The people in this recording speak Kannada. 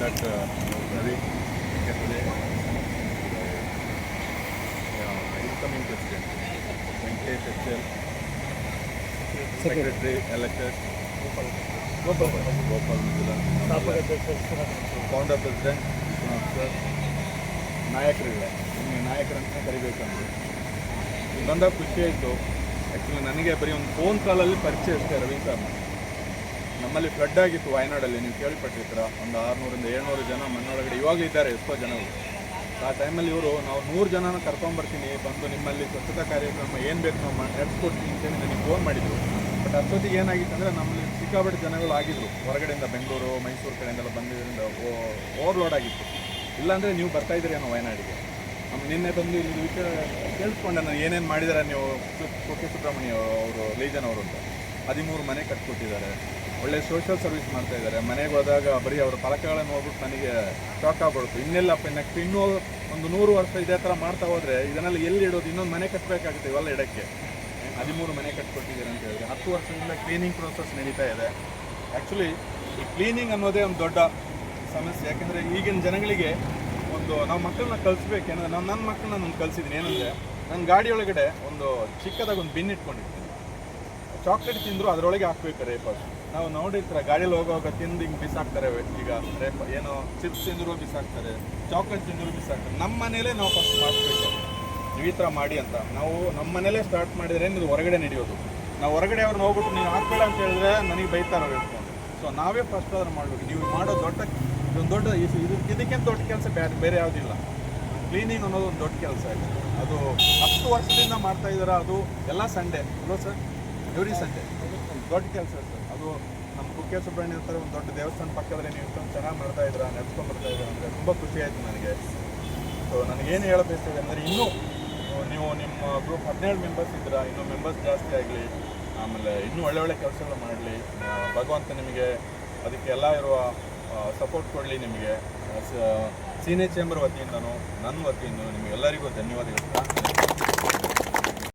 Ravi ಕೆತ್ತಲೆ incoming president Venkatesh H L secretary elected Gopal Gopal ಮಿಜುಲ founder president Vishwanath sir ನಾಯಕರಿಲ್ಲ ನಿಮಗೆ ನಾಯಕರಂತ ಕರಿಬೇಕಂದ್ರೆ. ಬಂದಾಗ ಖುಷಿ ಆಯಿತು. ಆ್ಯಕ್ಚುಲಿ ನನಗೆ ಬರೀ ಒಂದು ಫೋನ್ ಕಾಲಲ್ಲಿ ಪರಿಚಯ ಅಷ್ಟೇ ರವಿ ಸರ್ನ ನಮ್ಮಲ್ಲಿ ಫ್ಲಡ್ ಆಗಿತ್ತು ವಾಯನಾಡಲ್ಲಿ, ನೀವು ಕೇಳ್ಪಟ್ಟಿರ್ತೀರ? ಒಂದು ಆರುನೂರಿಂದ ಏಳ್ನೂರು ಜನ ಮಣ್ಣೊಳಗಡೆ ಇವಾಗಲೂ ಇದ್ದಾರೆ, ಎಷ್ಟೋ ಜನಗಳು. ಆ ಟೈಮಲ್ಲಿ ಇವರು, ನಾವು ನೂರು ಜನನ ಕರ್ಕೊಂಬರ್ತೀನಿ, ಬಂದು ನಿಮ್ಮಲ್ಲಿ ಸ್ವಚ್ಛತಾ ಕಾರ್ಯಕ್ರಮ ಏನು ಬೇಕು ನಾವು ನಡೆಸ್ಕೊಡ್ತೀನಿ ಅಂತೇಳಿ ನನಗೆ ಫೋನ್ ಮಾಡಿದರು. ಬಟ್ ಅಷ್ಟೊತ್ತಿಗೆ ಏನಾಗಿತ್ತು ಅಂದರೆ ನಮ್ಮಲ್ಲಿ ಸಿಕ್ಕಾಪಟ್ಟೆ ಜನಗಳು ಆಗಿದ್ರು. ಹೊರಗಡೆಯಿಂದ ಬೆಂಗಳೂರು, ಮೈಸೂರು ಕಡೆಯಿಂದೆಲ್ಲ ಬಂದಿದ್ದರಿಂದ ಓವರ್ಲೋಡ್ ಆಗಿತ್ತು. ಇಲ್ಲಾಂದರೆ ನೀವು ಬರ್ತಾ ಇದ್ದೀರಿ ಏನೋ ವಯನಾಡಿಗೆ? ನಮ್ಮ ನಿನ್ನೆ ಬಂದು ಇಲ್ಲಿ ವಿಷಯ ಕೇಳಿಸ್ಕೊಂಡೆ ನಾನು, ಏನೇನು ಮಾಡಿದ್ದಾರೆ ನೀವು ಕೆ ಸುಬ್ರಹ್ಮಣ್ಯ ಅವರು, ಲೀಜನ್ ಅವರು ಅಂತ. ಹದಿಮೂರು ಮನೆ ಕಟ್ಕೊಟ್ಟಿದ್ದಾರೆ. ಒಳ್ಳೆ ಸೋಷಿಯಲ್ ಸರ್ವಿಸ್ ಮಾಡ್ತಾ ಇದ್ದಾರೆ. ಮನೆಗೆ ಹೋದಾಗ ಬರೀ ಅವರ ಫಲಕಗಳನ್ನು ನೋಡ್ಬಿಟ್ಟು ನನಗೆ ಶಾಕ್ ಆಗ್ಬಿಡ್ತು ಇನ್ನೆಲ್ಲಪ್ಪ ನೆಕ್ಸ್ಟ್ ಇನ್ನೂ ಒಂದು ನೂರು ವರ್ಷ ಇದೇ ಥರ ಮಾಡ್ತಾ ಹೋದರೆ ಇದನ್ನೆಲ್ಲ ಎಲ್ಲಿ ಇಡೋದು? ಇನ್ನೊಂದು ಮನೆ ಕಟ್ಟಬೇಕಾಗುತ್ತೆ ಇವೆಲ್ಲ ಇಡಕ್ಕೆ. ಹದಿಮೂರು ಮನೆ ಕಟ್ಕೊಟ್ಟಿದ್ದಾರೆ ಅಂತ ಹೇಳಿದ್ರೆ ಹತ್ತು ವರ್ಷದಿಂದ ಕ್ಲೀನಿಂಗ್ ಪ್ರೋಸೆಸ್ ನಡೀತಾ ಇದೆ. ಆ್ಯಕ್ಚುಲಿ ಈ ಕ್ಲೀನಿಂಗ್ ಅನ್ನೋದೇ ಒಂದು ದೊಡ್ಡ ಸಮಸ್ಯೆ. ಯಾಕೆಂದರೆ ಈಗಿನ ಜನಗಳಿಗೆ ಒಂದು ನಾವು ಮಕ್ಕಳನ್ನ ಕಲಿಸ್ಬೇಕೇನಂದ್ರೆ ನಾನು ನನ್ನ ಮಕ್ಕಳನ್ನ ನಾನು ಕಲಿಸಿದ್ದೀನಿ. ಏನಂದರೆ ನನ್ನ ಗಾಡಿಯೊಳಗಡೆ ಒಂದು ಚಿಕ್ಕದಾಗಿ ಒಂದು ಬಿನ್ ಇಟ್ಕೊಂಡಿರ್ತೀನಿ. ಚಾಕ್ಲೇಟ್ ತಿಂದ್ರು ಅದರೊಳಗೆ ಹಾಕ್ಬೇಕು ರೇಪಸ್ ನಾವು ನೋಡಿರ್ತಾರ, ಗಾಡಿಯಲ್ಲಿ ಹೋಗುವಾಗ ತಿಂದು ಹಿಂಗೆ ಬಿಸಾಕ್ತಾರೆ ಈಗ ರೇಪ ಏನೋ ಚಿಪ್ಸ್ ತಿಂದ್ರು ಬಿಸಾಕ್ತಾರೆ ಚಾಕ್ಲೇಟ್ ತಿಂದ್ರು ಬಿಸಾಕ್ತಾರೆ. ನಮ್ಮ ಮನೇಲೇ ನಾವು ಫಸ್ಟ್ ಮಾಡಿಸ್ಬೇಕು ನೀವು ಈ ಥರ ಮಾಡಿ ಅಂತ. ನಾವು ನಮ್ಮ ಮನೇಲೇ ಸ್ಟಾರ್ಟ್ ಮಾಡಿದ್ರೆ ನೀವು ಹೊರಗಡೆ ನಡೆಯೋದು. ನಾವು ಹೊರಗಡೆ ಅವ್ರನ್ನ ಹೋಗ್ಬಿಟ್ಟು ನೀವು ಹಾಕ್ಬೇಡ ಅಂತ ಹೇಳಿದ್ರೆ ನನಗೆ ಬೈತಾರ ಸೊ ನಾವೇ ಫಸ್ಟ್ ಅದನ್ನು ಮಾಡಬೇಕು. ನೀವು ಮಾಡೋ ದೊಡ್ಡ, ಇದೊಂದು ದೊಡ್ಡ, ಇದು ಇದಕ್ಕಿಂತ ದೊಡ್ಡ ಕೆಲಸ ಬೇರೆ ಬೇರೆ ಯಾವುದಿಲ್ಲ. ಕ್ಲೀನಿಂಗ್ ಅನ್ನೋದು ಒಂದು ದೊಡ್ಡ ಕೆಲಸ ಇದೆ. ಅದು ಹತ್ತು ವರ್ಷದಿಂದ ಮಾಡ್ತಾ ಇದ್ದಾರೆ, ಅದು ಎಲ್ಲ ಸಂಡೇ ಅಲ್ವಾ ಸರ್ ಎವ್ರಿ ಸಂತೆ ದೊಡ್ಡ ಕೆಲಸ ಸರ್. ಅದು ನಮ್ಮ ಕುಕ್ಕೆ ಸುಬ್ರಹ್ಮಣ್ಯ ಹತ್ರ ಒಂದು ದೊಡ್ಡ ದೇವಸ್ಥಾನ ಪಕ್ಕದಲ್ಲಿ ನೀವು ಇಷ್ಟೊಂದು ಚೆನ್ನಾಗಿ ಮಾಡ್ತಾ ಇದ್ದೀರಾ ನಡ್ಸ್ಕೊಂಡು ಬರ್ತಾ ಇದ್ದೀರಾ ಅಂದರೆ ತುಂಬ ಖುಷಿ ಆಯಿತು ನನಗೆ. ಸೊ ನನಗೇನು ಹೇಳಬೇಕಿದೆ ಅಂದರೆ ಇನ್ನೂ ನೀವು ನಿಮ್ಮ ಗ್ರೂಪ್ ಹದಿನೇಳು ಮೆಂಬರ್ಸ್ ಇದ್ದೀರಾ ಇನ್ನೂ ಮೆಂಬರ್ಸ್ ಜಾಸ್ತಿ ಆಗಲಿ, ಆಮೇಲೆ ಇನ್ನೂ ಒಳ್ಳೆ ಒಳ್ಳೆ ಕೆಲಸಗಳು ಮಾಡಲಿ ಭಗವಂತ ನಿಮಗೆ ಅದಕ್ಕೆ ಎಲ್ಲ ಇರುವ ಸಪೋರ್ಟ್ ಕೊಡಲಿ ನಿಮಗೆ. ಸೀನಿಯರ್ ಚೇಂಬರ್ ವತಿಯಿಂದನೂ, ನನ್ನ ವತಿಯಿಂದ ನಿಮಗೆಲ್ಲರಿಗೂ ಧನ್ಯವಾದಗಳು.